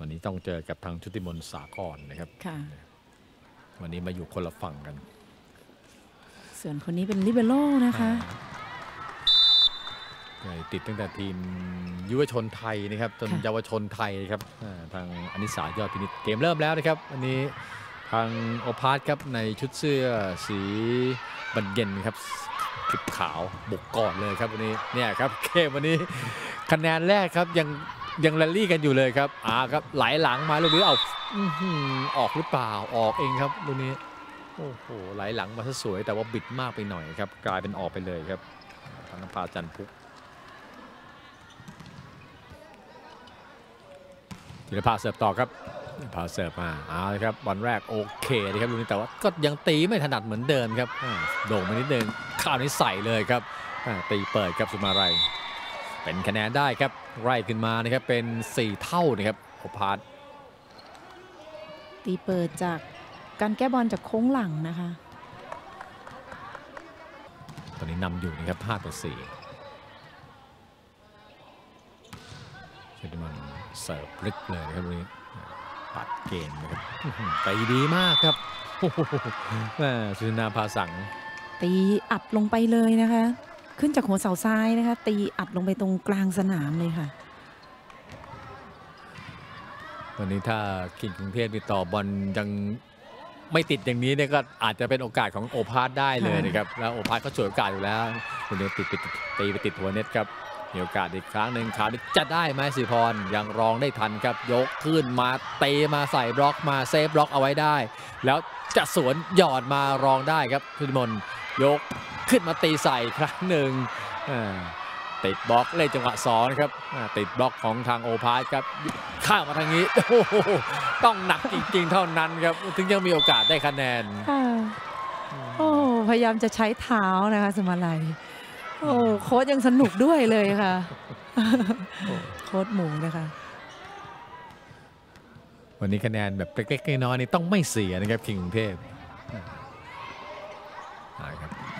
วันนี้ต้องเจอกับทางชุติมนต์สากรนะครับค่ะวันนี้มาอยู่คนละฝั่งกัน ส่วนคนนี้เป็นลิเบโรนะคะเคยติดตั้งแต่ทีมยุวชนไทยนะครับ จนค่ะเยาวชนไทยครับอ่าทางอนิสายอดพินิจเกมเริ่มแล้วนะครับอันนี้ทางโอพาร์ตครับในชุดเสื้อสีบันเย็นครับขิบขาวบุกก่อนเลยครับวันนี้เนี่ยครับเกมวันนี้คะแนนแรกครับยัง ยังแรลลี่กันอยู่เลยครับอ่าครับไหลหลังมาลูกนี้เอาออหืออกหรือเปล่าออกเองครับลูกนี้โอ้โหไหลหลังมาซะสวยแต่ว่าบิดมากไปหน่อยครับ กลายเป็นออกไปเลยครับทางนภาจันพุกธีรภาเสิร์ฟต่อครับพาเสิร์ฟมาเอาเลยครับบอลแรกโอเคนะครับลูกนี้แต่ว่าก็ยังตีไม่ถนัดเหมือนเดิมครับโด่งไปนิดนึงข้าวนี้ใส่เลยครับตีเปิดครับสุมาไร เป็นคะแนนได้ครับไล่ขึ้นมานะครับเป็น 4 เท่านะครับโอพาร์ตตีเปิดจากการแก้บอลจากโค้งหลังนะคะ ตอนนี้นำอยู่นะครับ5ต่อ4เชนมันเสิร์ฟลึกเลยนะครับลูกนี้ปัดเกมนะครับอื้อหือตีดีมากครับโอ้โหแม่สุนาภาสัง ตีอัดลงไปเลยนะคะ ขึ้นจากหัวเสาซ้ายนะคะ ตีอัดลงไปตรงกลางสนามเลยค่ะวันนี้ถ้าคิงกรุงเทพติดต่อบอลยังไม่ติดอย่างนี้เนี่ยก็อาจจะเป็นโอกาสของโอภาสได้เลยนะครับแล้วโอภาสก็ฉวยโอกาสอยู่แล้วคนเดียวติดติดตีไปติดหัวเน็ตครับมีโอกาสอีกครั้งหนึ่งคราวจะได้ไหมสิพรยังรองได้ทันครับ ยกขึ้นมาเตะมาใส่บล็อกมาเซฟบล็อกเอาไว้ได้ แล้วจะสวนหยอดมารองได้ครับพุทธิมนยก ขึ้นมาตีใส่ครั้งหนึ่งอ่าติดบล็อกเล่นจังหวะสองนะครับอ่าติดบล็อกของทางโอพาสครับข้ามมาทางนี้โอ้โหต้องหนักจริงๆเท่านั้นครับ ถึงยังมีโอกาสได้คะแนนค่ะโอ้พยายามจะใช้เท้านะคะสมาลัยโอ้โค้ชยังสนุกด้วยเลยค่ะ โค้ชหมูนะคะ วันนี้คะแนนแบบเล็กๆน้อยๆนี่ต้องไม่เสียนะครับคิงกรุงเทพได้ครับ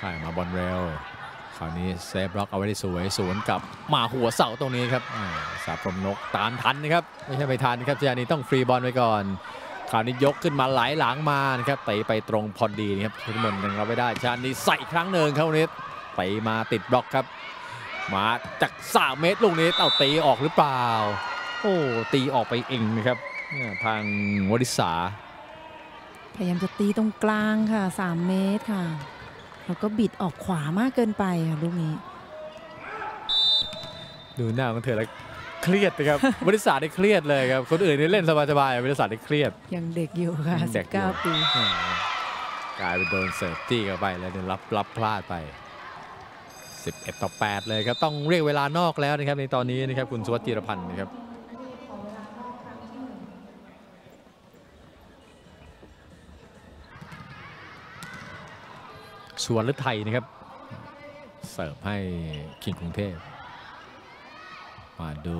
ข่ายมาบอลเร็วคราวนี้เซฟบล็อกเอาไว้ได้สวยสวนกลับมาหัวเสาตรงนี้ครับอ่าสาพรหมนกตามทันนะครับไม่ใช่ไม่ทันครับเจานี้ต้องฟรีบอลไว้ก่อนคราวนี้ยกขึ้นมาไหลหลังมานะครับเตะไปตรงพอดีนะครับพุทธิมนต์ยังรับไม่ได้ชาญนี้ใส่อีกครั้งหนึ่งครับวันนี้เตะมาติดบล็อกครับ มาจาก3เมตรลูกนี้เต่าตีออกหรือเปล่า โอ้ตีออกไปเองนะครับเนี่ยทางวริษาพยายามจะตีตรงกลางค่ะ 3 เมตรค่ะ แล้วก็บิดออกขวามากเกินไปค่ะลูกนี้ ดูหน้าของเธอแล้วเครียดนะครับวริษาได้เครียดเลยครับ คนอื่นนี่เล่นสบายๆวริษาได้เครียด ยังเด็กอยู่ค่ะยังเด็กอยู่19ปีอ่ากลายเป็นโดนเสิร์ฟจี้เข้าไปแล้วเนี่ยรับรับพลาดไป 11 ต่อ 8 เลยครับ ต้องเรียกเวลานอกแล้วนะครับในตอนนี้นะครับคุณสุวัสดิ์จิรพันธ์นะครับ สวนฤทัยนะครับ เสิร์ฟให้คิงกรุงเทพ มาดู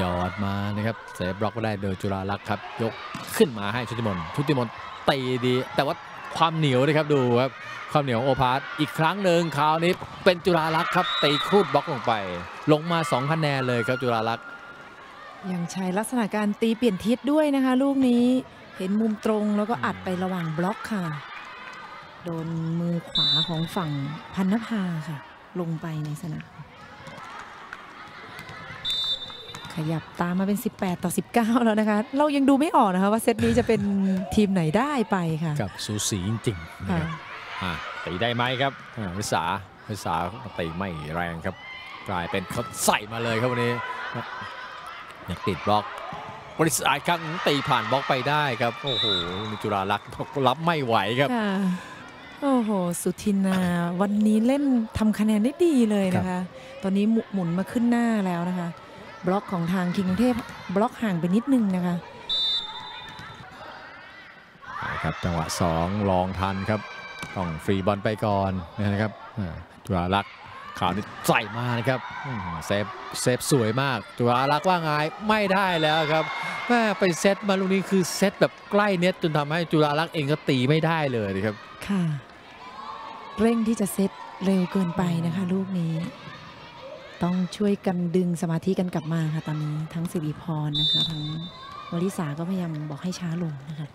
ยอดมานะครับเซฟบล็อกได้โดยจุฬาลักษ์ครับ ยกขึ้นมาให้ชุติมนชุติมนต์ตีดี แต่ว่าความเหนียวนะครับดูครับความเหนียวโอพาร์ตอีกครั้งหนึ่งคราวนี้เป็นจุฬาลักษ์ครับตีครูดบล็อกลงไป ลงมา2คะแนนเลยครับจุฬาลักษ์ยังใช้ลักษณะการตีเปลี่ยนทิศด้วยนะคะ ลูกนี้เห็นมุมตรงแล้วก็อัดไประหว่างบล็อกค่ะ โดนมือขวาของฝั่งพันนภาค่ะ ลงไปในสนามขยับตามมาเป็น 18 ต่อ 19 แล้วนะคะ เรายังดูไม่ออกนะคะว่าเซตนี้จะเป็นทีมไหนได้ไปค่ะกับสูสีจริงๆนะค่ะครับอะตีได้ไหมครับอ่าวิสาวิสาตีไม่แรงครับ กลายเป็นเขาใส่มาเลยครับวันนี้อยากติดบล็อกบริษัทครั้งตีผ่านบล็อกไปได้ครับ โอ้โหนี่จุฬาลักษณ์รับไม่ไหวครับค่ะ โอ้โห สุทินาวันนี้เล่นทำคะแนนได้ดีเลยนะคะ ตอนนี้หมุหมุนมาขึ้นหน้าแล้วนะคะ บล็อกของทางคิงกรุงเทพบล็อกห่างไปนิดนึงนะคะนะครับจังหวะ 2 ลองทันครับต้องฟรีบอลไปก่อนนะครับอ่าจุฬาลักษณ์ข่าวนี้ใส่มานะครับอืมเซฟเซฟสวยมากจุฬาลักษณ์ว่าไงไม่ได้แล้วครับแม่ไปเซตมาลูกนี้คือเซตแบบใกล้เน็ตจนทำให้จุฬาลักษณ์เองก็ตีไม่ได้เลยนะครับค่ะ เร่งที่จะเซตเร็วเกินไปนะคะลูกนี้ ต้องช่วยกันดึงสมาธิกันกลับมาค่ะตอนนี้ทั้งสิริพรนะคะทั้งวลิสาก็พยายามบอกให้ช้าลงนะคะ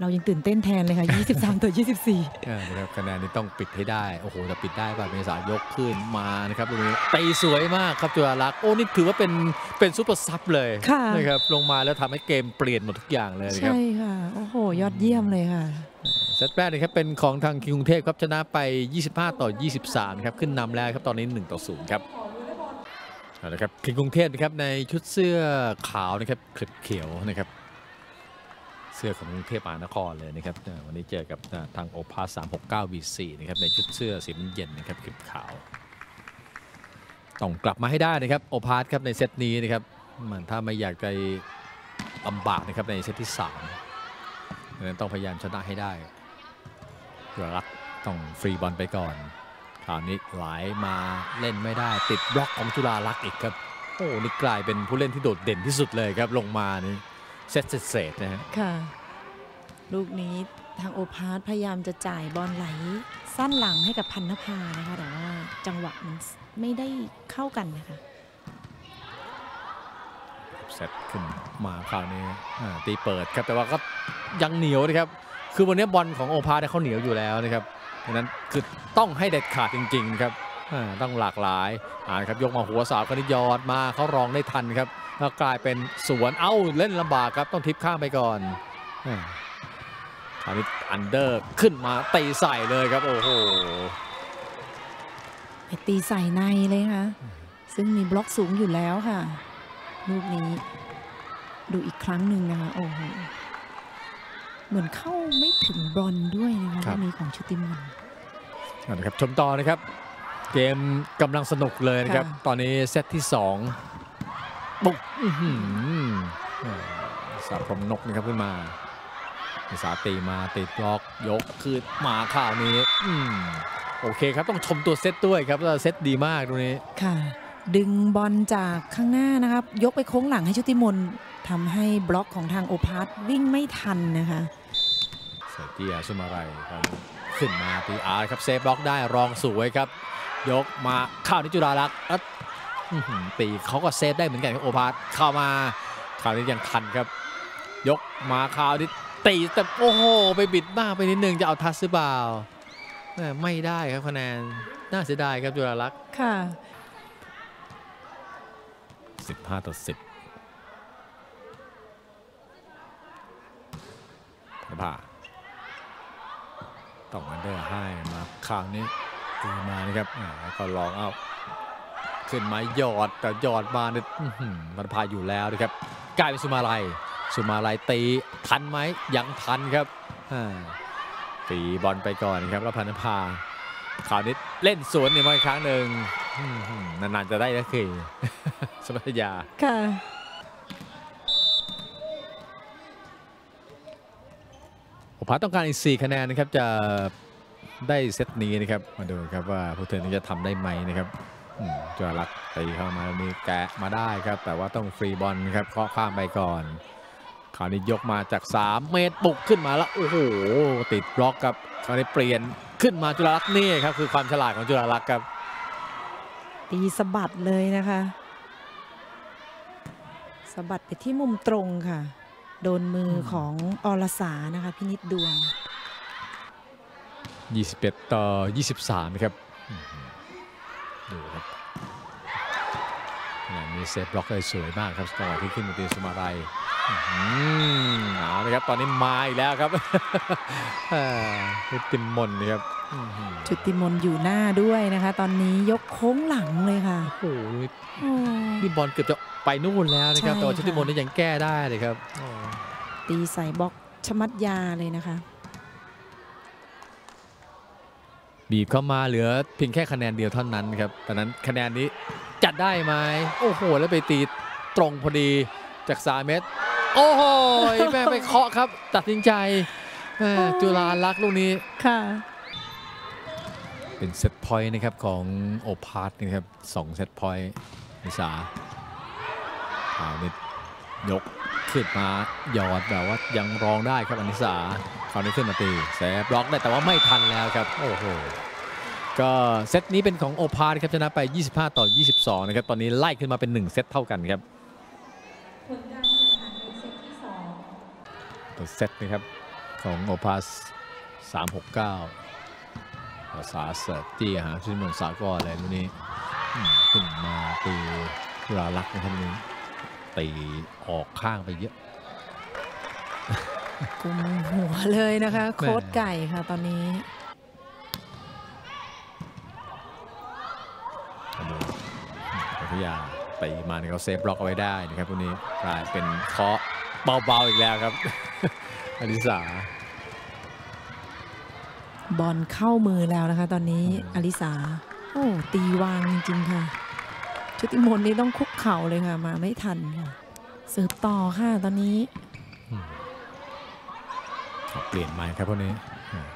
เรายังตื่นเต้นแทนเลยค่ะ 23 ต่อ 24เออนะครับคะแนนนี้ต้องปิดให้ได้ โอ้โหแต่ปิดได้ป่ะเมษายกขึ้นมานะครับตรงนี้ตีสวยมากครับจุฬาลักษณ์โอ้ นี่ถือว่าเป็นเป็นซุปเปอร์ซับเลยค่ะนะครับ ลงมาแล้วทำให้เกมเปลี่ยนหมดทุกอย่างเลยนะครับใช่ค่ะ โอ้โห ยอดเยี่ยมเลยค่ะเซตแรกนะครับเป็นของทางคิงกรุงเทพครับชนะไป 25 ต่อ 23 ครับขึ้นนำแล้วครับตอนนี้ 1 ต่อ 0 ครับเอาละครับคิงกรุงเทพนะครับในชุดเสื้อขาวนะครับคลิปเขียวนะครับ เสื้อของกรุงเทพมหานครเลยนะครับวันนี้เจอกับทางโอพาส369 V4 นะครับในชุดเสื้อสีเย็นนะครับคลิปขาวต้องกลับมาให้ได้นะครับโอพาสครับในเซตนี้นะครับมันถ้าไม่อยากไปลำบากนะครับในเซตที่3ดังนั้นต้องพยายามชนะให้ได้ จุฬาลักษณ์ต้องฟรีบอลไปก่อนคราวนี้ไหลมาเล่นไม่ได้ติดบล็อกของจุฬาลักษณ์อีกครับโอ้นี่กลายเป็นผู้เล่นที่โดดเด่นที่สุดเลยครับลงมานี่เซตเศษๆนะฮะค่ะลูกนี้ทางโอพาสพยายามจะจ่ายบอลไหลสั้นหลังให้กับพันนภานะคะแต่ว่าจังหวะมันไม่ได้เข้ากันนะคะเซตขึ้นมาคราวนี้อ่าตีเปิดครับแต่ว่าก็ยังเหนียวนะครับ คือวันนี้บอลของโอพาสเนี่ยเขาเหนียวอยู่แล้วนะครับดังนั้นคือต้องให้เด็ดขาดจริง ๆ ครับต้องหลากหลายอ่าครับยกมาหัวสาวคนนี้ยอดมาเขารองได้ทันครับแล้วกลายเป็นสวนเอ้าเล่นลำบากครับต้องทิปข้ามไปก่อนอ่าคราวนี้อันเดอร์ขึ้นมาตีใส่เลยครับ โอ้โหไปตีใส่ในเลยค่ะซึ่งมีบล็อกสูงอยู่แล้วค่ะ ลูกนี้ดูอีกครั้งหนึ่งนะคะ โอ้โห เหมือนเข้าไม่ถึงบอลด้วยนะคะครัลูบกนี้ของชุติมนต์เอาละครับชมต่อนะครับ เกมกำลังสนุกเลยนะครับค่ะตอนนี้เซตที่2บุกอื้อหืออ่าสาพรหมนกนะครับขึ้นมาสาตีมาติดบล็อกยกคืนมาข่าวนี้อืมโอเคครับต้องชมตัวเซตด้วยครับแล้วเซตดีมากตรงนี้ค่ะ ดึงบอลจากข้างหน้านะครับ ยกไปโค้งหลังให้ชุติมนต์ทำให้บล็อกของทางโอพาสวิ่งไม่ทันนะคะ เซเตียซุมาไรครับขึ้นมาตีอาร์ครับเซฟบล็อกได้รองสวยครับ ยกมาเข้าที่จุฬาลักษณ์แล้วอื้อหือตีเขาก็เซฟได้เหมือนกันครับโอภาสเข้ามาคราวนี้ยังทันครับ ยกมาคราวนี้ตีแต่โอ้โหไปบิดบ้างไปนิดนึงจะเอาทัสหรือเปล่าแม่ไม่ได้ครับคะแนนน่าเสียดายครับจุฬาลักษณ์ค่ะ 15 ต่อ 10พระพา ต้องอันเดอร์ให้มาคราวนี้ตีมานะครับแล้วก็ลองเอาขึ้นมาหยอดแต่หยอดมาเนี่ยมันพาอยู่แล้วนะครับกลายเป็นสุมาลัยสุมาลัยตีทันไหมยังทันครับตีบอลไปก่อนครับแล้วพันธภาคราวนี้เล่นสวนเนี่ยมาอีกครั้งหนึ่งนานๆจะได้นะคือสมัยยาค่ะ ผมพัดต้องการอีก 4 คะแนนนะครับจะได้เซตนี้นะครับมาดูครับว่าผู้เทนนี้จะทำได้ไหมนะครับจุฬาลักษณ์ตีเข้ามามีแกะมาได้ครับ แต่ว่าต้องฟรีบอลครับเคาะข้ามไปก่อนคราวนี้ยกมาจาก 3 เมตรบุกขึ้นมาแล้วโอ้โหติดบล็อกครับคราวนี้เปลี่ยนขึ้นมาจุฬาลักษณ์นี่ครับคือความฉลาดของจุฬาลักษณ์ครับตีสะบัดเลยนะคะสะบัดไปที่มุมตรงค่ะ โดนมือของอรสานะคะพินิจดวง 21 ต่อ 23นะครับอื้อหือดูครับงานนี้เซฟบล็อกได้สวยมากครับจังหวะที่ขึ้นมาตีสุมาลัยอื้อหือเอาละครับตอนนี้มาอีกแล้วครับอ่าพุติมมนต์นะครับอื้อหือชุติมนต์อยู่หน้าด้วยนะคะ ตอนนี้ยกโค้งหลังเลยค่ะโอ้โหโอ้นี่บอลเกือบจะไปนู่นแล้วนะครับใช่แต่ว่าชุติค่ะมนต์นี่ยังแก้ได้เลยครับโอ้ตีใส่บล็อกชมัดยาเลยนะคะ บีบเข้ามาเหลือเพียงแค่คะแนนเดียวเท่านั้นครับตอนนั้นคะแนนนี้จัดได้ไหมโอ้โห แล้วไปตีตรงพอดีจากสามเมตร โอ้โหแม่ไปเคาะครับ ตัดสินใจแม่โอ้ยจุฬาลักษณ์ลูกนี้ค่ะ เป็นเซตพอยต์นะครับของโอพาร์ตนะครับสองเซตพอยต์นิสาคราวนี้ยกขึ้นมาหยอดแบบว่ายังรองได้ครับอนิสาคราวนี้ขึ้นมาตีแสบล็อกได้แต่ว่าไม่ทันแล้วครับ โอ้โหก็เซตนี้เป็นของโอพาร์ตครับชนะไป 25 ต่อ 22 นะครับ ตอนนี้ไล่ขึ้นมาเป็น 1 เซตเท่ากันครับ ตัวเซตนะครับของโอพาส369 ภาษาเสิร์ฟจี้หาชิมนสากรอะไรลูกนี้อืมขึ้นมาตีธุราลักษณ์นะครับลูกนี้ตีออกข้างไปเยอะกุมหัวเลยนะคะ โค้ดไก่ค่ะตอนนี้มาดูพัทยาตีมาเนี่ยเขาเซฟบล็อกเอาไว้ได้นะครับตรงนี้กลายเป็นเคาะ เบาๆอีกแล้วครับอลิสาบอลเข้ามือแล้วนะคะ ตอนนี้อืมอลิสาโอ้ตีวางจริงๆค่ะ ชุติมนต์นี่ต้องคุกเข่าเลยค่ะ มาไม่ทันค่ะเสิร์ฟต่อค่ะตอนนี้เอาเปลี่ยนใหม่ครับพวกนี้อืม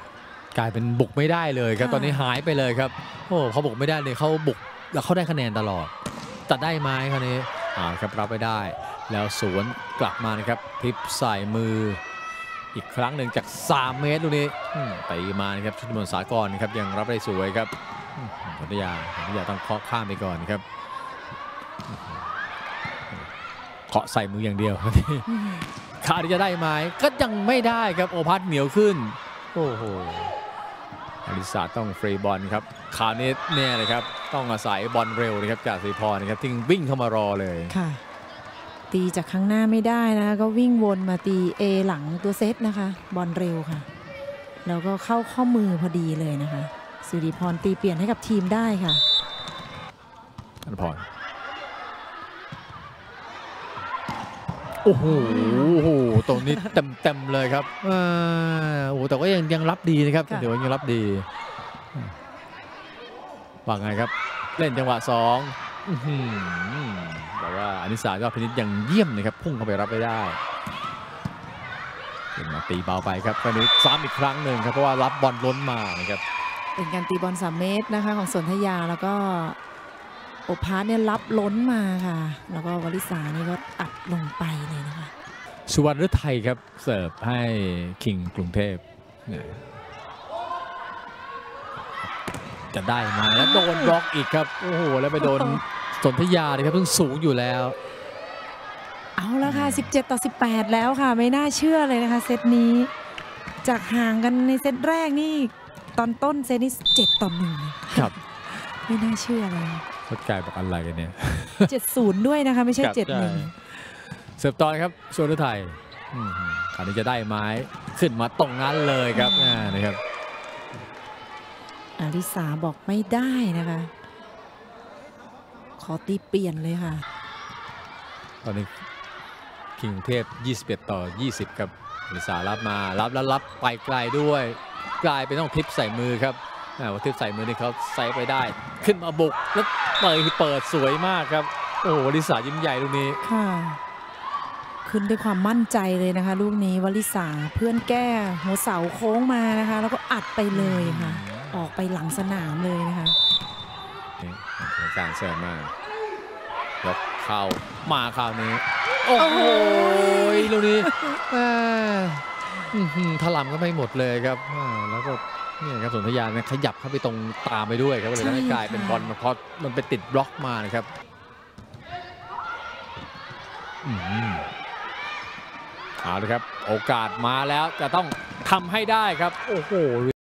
กลายเป็นบุกไม่ได้เลยครับค่ะตอนนี้หายไปเลยครับโอ้เขาบุกไม่ได้เลยเขาบุกแล้วเขาได้คะแนนตลอดจะได้ไหมคราวนี้อ่าครับรับไม่ได้ แล้วสวนกลับมานะครับพลิปใส่มือ อีกครั้งหนึ่งจาก 3 เมตรลูกนี้อืมตีมานะครับชุติมนสากรนะครับยังรับได้สวยครับพัทยาพัทยาต้องเคาะข้ามไปก่อนครับเคาะใส่มืออย่างเดียวคาที่จะได้ไหมก็ยังไม่ได้ครับโอพัทเหนียวขึ้นโอ้โหอลิสาต้องฟรีบอลครับคราวนี้เนี่ยเลยครับต้องอาศัยบอลเร็วนะครับจากสีพรนะครับที่วิ่งเข้ามารอเลยค่ะ ตีจากข้างหน้าไม่ได้นะคะก็วิ่งวนมาตีเอหลังตัวเซตนะคะ บอลเร็วค่ะ แล้วก็เข้าข้อมือพอดีเลยนะคะสิริพรตีเปลี่ยนให้กับทีมได้ค่ะธนพรโอ้โหโอ้โหตรงนี้เต็มเต็มๆเลยครับอ่าโอ้โหแต่ก็ยังยังรับดีนะครับค่ะเดี๋ยวยังรับดีว่าไงครับ เล่นจังหวะสอง อื้อหือแต่ว่าอนิสายอดพินิจยังเยี่ยมนะครับพุ่งเข้าไปรับไม่ได้เป็นมาตีเบาไปครับคราวนี้ซ้ำอีกครั้งหนึ่งครับเพราะว่ารับบอลล้นมานะครับเป็นการตีบอลสามเมตรนะคะของสนธยาแล้วก็โอพาร์ตเนี่ยรับล้นมาค่ะ แล้วก็วลิสานี่ก็อัดลงไปเลยนะคะสุวรรณฤทัยครับเสิร์ฟให้คิงกรุงเทพเนี่ยจะได้ไหมาแล้วโดนบล็อกอีกครับโอ้โหแล้วไปโดน สนธยาเลยครับเพิ่งสูงอยู่แล้ว เอาแล้วค่ะ 17 ต่อ 18 แล้วค่ะ ไม่น่าเชื่อเลยนะคะเซตนี้ จากห่างกันในเซตแรกนี่ ตอนต้นเซตนี้ 7 ต่อ1ครับ ไม่น่าเชื่อเลยทดกายบอกอะไรกันเนี่ย 70 ด้วยนะคะ ไม่ใช่ครับใช่71 เสิร์ฟต่อครับสุวรรณฤทัยอืมคราวนี้จะได้ไม้ขึ้นมาตรงนั้นเลยครับอ่านะครับอาริสาบอกไม่ได้นะคะ ขอตีเปลี่ยนเลยค่ะ ตอนนี้คิงกรุงเทพ 21 ต่อ 20 ครับลิสารับมารับแล้วรับไปไกลด้วย กลายเป็นต้องทิปใส่มือครับอ่าว่าทิปใส่มือนี่เขาใส่ไปได้ ขึ้นมาบุกแล้วเปิดเปิดสวยมากครับ โอ้โหลิสายิ้มใหญ่ลูกนี้ค่ะ ขึ้นด้วยความมั่นใจเลยนะคะ ลูกนี้วลิสาเพื่อนแก้หัวเสาโค้งมานะคะ แล้วก็อัดไปเลยค่ะ ออกไปหลังสนามเลยนะคะ นี่การเสิร์ฟมากยกเข้ามาคราวนี้ โอ้โหลูกนี้อ่าอื้อหือถล่มก็ไม่หมดเลยครับอ่าแล้วก็เนี่ยครับสนธยาเนี่ยขยับเข้าไปตรงตามไปด้วยครับเลยทำให้ใช่กลายเป็นค่ะบอลเพราะมันไปติดบล็อกมานะครับอืมเอาเลยครับ โอกาสมาแล้วจะต้องทำให้ได้ครับ โอ้โห